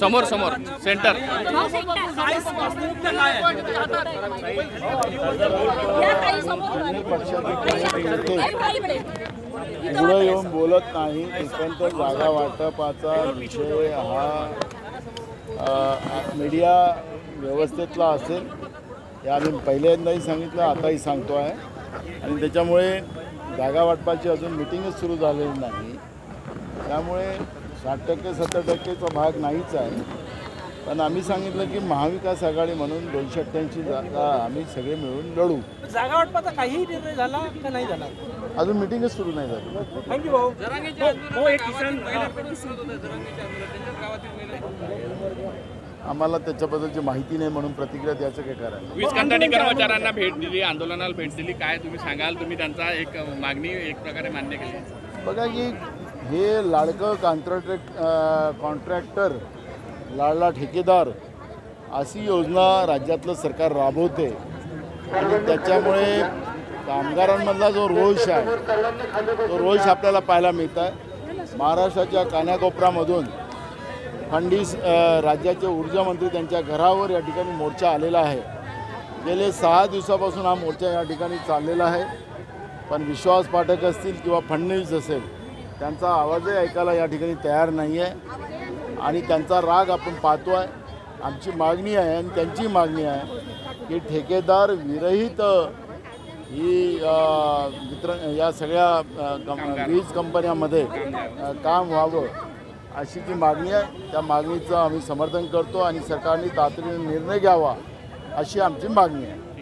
समोर समोर. सेंटर हा, पुढे येऊन बोलत नाही एकंदर जागा वाटपाचा विषय हा मीडिया व्यवस्थेतला असेल. हे आम्ही पहिल्यांदाही सांगितलं आताही सांगतो आहे. आणि त्याच्यामुळे जागा वाटपाची अजून मिटिंगच सुरू झालेली नाही. त्यामुळे साठ टक्के सत्तर टक्केचा भाग नाहीच आहे. पण आम्ही सांगितलं की महाविकास आघाडी म्हणून दोनशे अठ्ठ्याऐंशी जागा आम्ही सगळे मिळून लढू. जागा वाटपाचा काहीही निर्णय झाला का नाही झाला? अजून मिटिंगच सुरू नाही झाली. थँक्यू भाऊ. आम्हाला त्याच्याबद्दलची माहिती नाही म्हणून प्रतिक्रिया द्यायचं काय कारण कंत्राटी कर्मचाऱ्यांना भेट दिली आंदोलनाला भेट दिली. काय तुम्ही सांगाल? तुम्ही त्यांचा एक मागणी एक प्रकारे मान्य केली. बघा की हे लाडकं कॉन्ट्रॅक्ट कॉन्ट्रॅक्टर लाडला ठेकेदार अशी योजना राज्यातलं सरकार राबवते. आणि त्याच्यामुळे कामगारांमधला जो रोष आहे तो रोष आपल्याला पाहायला मिळत आहे महाराष्ट्राच्या कान्याकोपऱ्यामधून फंडीस राज्याचे ऊर्जामंत्री त्यांच्या घरावर या ठिकाणी मोर्चा आलेला आहे. गेले सहा दिवसापासून हा मोर्चा या ठिकाणी चाललेला आहे. पण विश्वास पाठक असतील किंवा फडणवीस असेल त्यांचा आवाजही ऐकायला या ठिकाणी तयार नाही आहे आणि त्यांचा राग आपण पाहतो आहे आमची मागणी आहे आणि त्यांची मागणी आहे की ठेकेदार विरहित ही वितरण या सगळ्या कं- वीज कंपन्यामध्ये काम व्हावं अशी जी मागणी आहे त्या मागणीचं आम्ही समर्थन करतो आणि सरकारने तातडीने निर्णय घ्यावा अशी आमची मागणी आहे.